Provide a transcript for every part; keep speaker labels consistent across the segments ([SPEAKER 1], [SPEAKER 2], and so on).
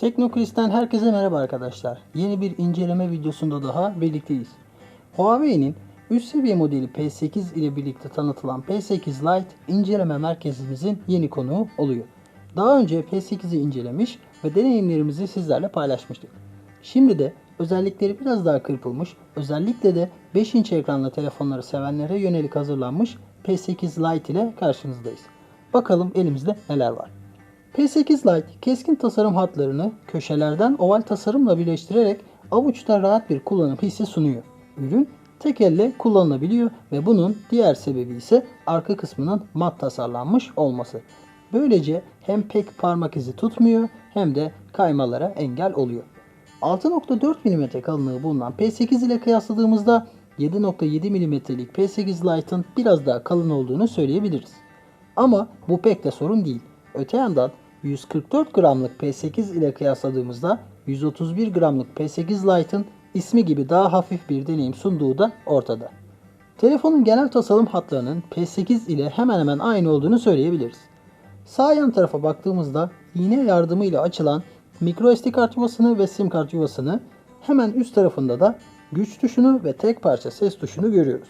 [SPEAKER 1] Teknokris'ten herkese merhaba arkadaşlar. Yeni bir inceleme videosunda daha birlikteyiz. Huawei'nin üst seviye modeli P8 ile birlikte tanıtılan P8 Lite inceleme merkezimizin yeni konuğu oluyor. Daha önce P8'i incelemiş ve deneyimlerimizi sizlerle paylaşmıştık. Şimdi de özellikleri biraz daha kırpılmış, özellikle de 5 inç ekranlı telefonları sevenlere yönelik hazırlanmış P8 Lite ile karşınızdayız. Bakalım elimizde neler var. P8 Lite keskin tasarım hatlarını köşelerden oval tasarımla birleştirerek avuçta rahat bir kullanım hissi sunuyor. Ürün tek elle kullanılabiliyor ve bunun diğer sebebi ise arka kısmının mat tasarlanmış olması. Böylece hem pek parmak izi tutmuyor hem de kaymalara engel oluyor. 6.4 mm kalınlığı bulunan P8 ile kıyasladığımızda 7.7 mm'lik P8 Lite'ın biraz daha kalın olduğunu söyleyebiliriz. Ama bu pek de sorun değil. Öte yandan 144 gramlık P8 ile kıyasladığımızda 131 gramlık P8 Lite'ın ismi gibi daha hafif bir deneyim sunduğu da ortada. Telefonun genel tasarım hatlarının P8 ile hemen hemen aynı olduğunu söyleyebiliriz. Sağ yan tarafa baktığımızda iğne yardımıyla açılan microSD kart yuvasını ve sim kart yuvasını hemen üst tarafında da güç tuşunu ve tek parça ses tuşunu görüyoruz.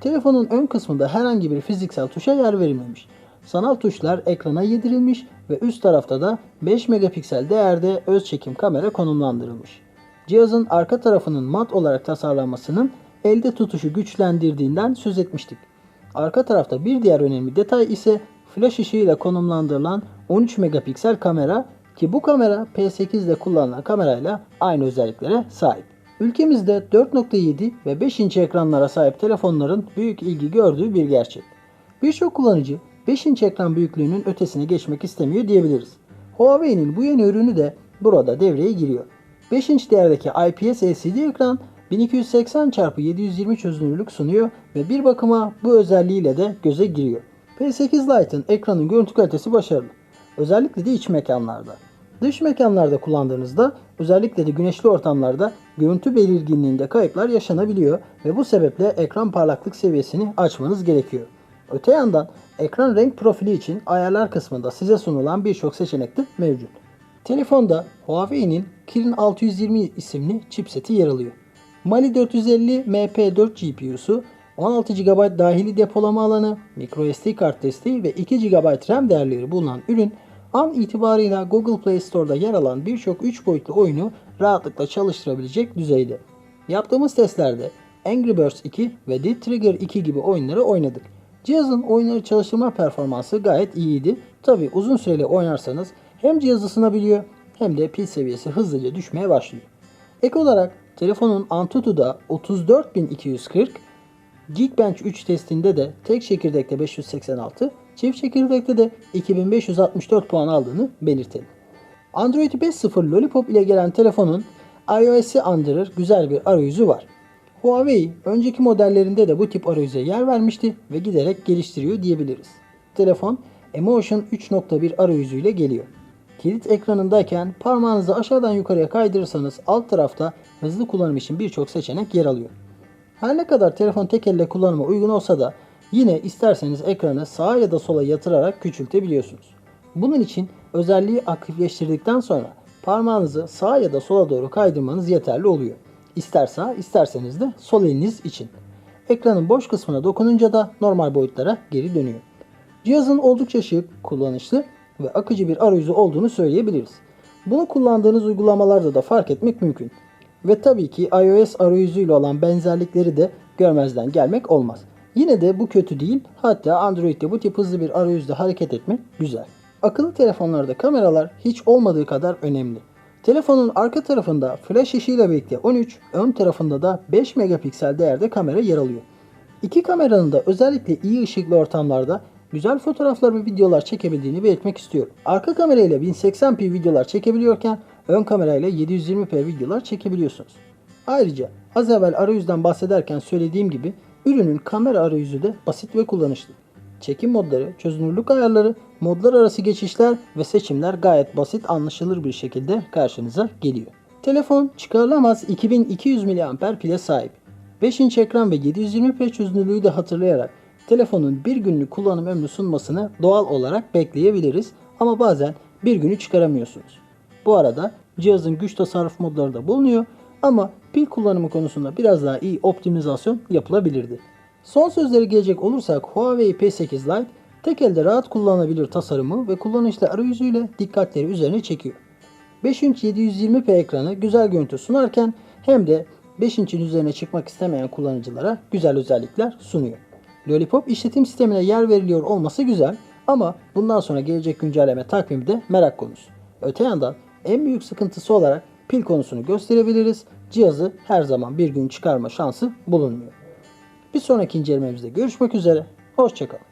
[SPEAKER 1] Telefonun ön kısmında herhangi bir fiziksel tuşa yer verilmemiş. Sanal tuşlar ekrana yedirilmiş ve üst tarafta da 5 megapiksel değerde öz çekim kamera konumlandırılmış. Cihazın arka tarafının mat olarak tasarlanmasının elde tutuşu güçlendirdiğinden söz etmiştik. Arka tarafta bir diğer önemli detay ise flash ışığıyla konumlandırılan 13 megapiksel kamera ki bu kamera P8 ile kullanılan kamerayla aynı özelliklere sahip. Ülkemizde 4.7 ve 5 inç ekranlara sahip telefonların büyük ilgi gördüğü bir gerçek. Birçok kullanıcı 5 inç ekran büyüklüğünün ötesine geçmek istemiyor diyebiliriz. Huawei'nin bu yeni ürünü de burada devreye giriyor. 5 inç değerdeki IPS LCD ekran 1280x720 çözünürlük sunuyor ve bir bakıma bu özelliğiyle de göze giriyor. P8 Lite'ın ekranın görüntü kalitesi başarılı. Özellikle de iç mekanlarda. Dış mekanlarda kullandığınızda özellikle de güneşli ortamlarda görüntü belirginliğinde kayıplar yaşanabiliyor ve bu sebeple ekran parlaklık seviyesini açmanız gerekiyor. Öte yandan ekran renk profili için ayarlar kısmında size sunulan birçok seçenek de mevcut. Telefonda Huawei'nin Kirin 620 isimli chipseti yer alıyor. Mali 450 MP4 GPU'su, 16 GB dahili depolama alanı, microSD kart desteği ve 2 GB RAM değerleri bulunan ürün an itibarıyla Google Play Store'da yer alan birçok 3 boyutlu oyunu rahatlıkla çalıştırabilecek düzeyde. Yaptığımız testlerde Angry Birds 2 ve Dead Trigger 2 gibi oyunları oynadık. Cihazın oyunları çalıştırma performansı gayet iyiydi. Tabi uzun süreli oynarsanız hem cihaz ısınabiliyor hem de pil seviyesi hızlıca düşmeye başlıyor. Ek olarak telefonun Antutu'da 34240, Geekbench 3 testinde de tek çekirdekte 586, çift çekirdekte de 2564 puan aldığını belirtelim. Android 5.0 Lollipop ile gelen telefonun iOS'i andırır güzel bir arayüzü var. Huawei önceki modellerinde de bu tip arayüze yer vermişti ve giderek geliştiriyor diyebiliriz. Telefon Emotion 3.1 arayüzüyle geliyor. Kilit ekranındayken parmağınızı aşağıdan yukarıya kaydırırsanız alt tarafta hızlı kullanım için birçok seçenek yer alıyor. Her ne kadar telefon tek elle kullanıma uygun olsa da yine isterseniz ekranı sağa ya da sola yatırarak küçültebiliyorsunuz. Bunun için özelliği aktifleştirdikten sonra parmağınızı sağa ya da sola doğru kaydırmanız yeterli oluyor. İster sağ isterseniz de sol eliniz için. Ekranın boş kısmına dokununca da normal boyutlara geri dönüyor. Cihazın oldukça şık, kullanışlı ve akıcı bir arayüzü olduğunu söyleyebiliriz. Bunu kullandığınız uygulamalarda da fark etmek mümkün. Ve tabii ki iOS arayüzüyle olan benzerlikleri de görmezden gelmek olmaz. Yine de bu kötü değil. Hatta Android'de bu tip hızlı bir arayüzde hareket etmek güzel. Akıllı telefonlarda kameralar hiç olmadığı kadar önemli. Telefonun arka tarafında flash ışığıyla birlikte 13, ön tarafında da 5 megapiksel değerde kamera yer alıyor. İki kameranın da özellikle iyi ışıklı ortamlarda güzel fotoğraflar ve videolar çekebildiğini belirtmek istiyorum. Arka kamerayla 1080p videolar çekebiliyorken ön kamerayla 720p videolar çekebiliyorsunuz. Ayrıca az evvel arayüzden bahsederken söylediğim gibi ürünün kamera arayüzü de basit ve kullanışlı. Çekim modları, çözünürlük ayarları, modlar arası geçişler ve seçimler gayet basit anlaşılır bir şekilde karşınıza geliyor. Telefon çıkarılamaz 2200 mAh pile sahip. 5 inç ekran ve 720p çözünürlüğü de hatırlayarak telefonun bir günlük kullanım ömrü sunmasını doğal olarak bekleyebiliriz ama bazen bir günü çıkaramıyorsunuz. Bu arada cihazın güç tasarruf modları da bulunuyor ama pil kullanımı konusunda biraz daha iyi optimizasyon yapılabilirdi. Son sözlere gelecek olursak Huawei P8 Lite tek elde rahat kullanılabilir tasarımı ve kullanışlı arayüzüyle dikkatleri üzerine çekiyor. 5 inç 720p ekranı güzel görüntü sunarken hem de 5 inçin üzerine çıkmak istemeyen kullanıcılara güzel özellikler sunuyor. Lollipop işletim sistemine yer veriliyor olması güzel ama bundan sonra gelecek güncelleme takvimi de merak konusu. Öte yandan en büyük sıkıntısı olarak pil konusunu gösterebiliriz. Cihazı her zaman bir gün çıkarma şansı bulunmuyor. Bir sonraki incelememizde görüşmek üzere. Hoşçakalın.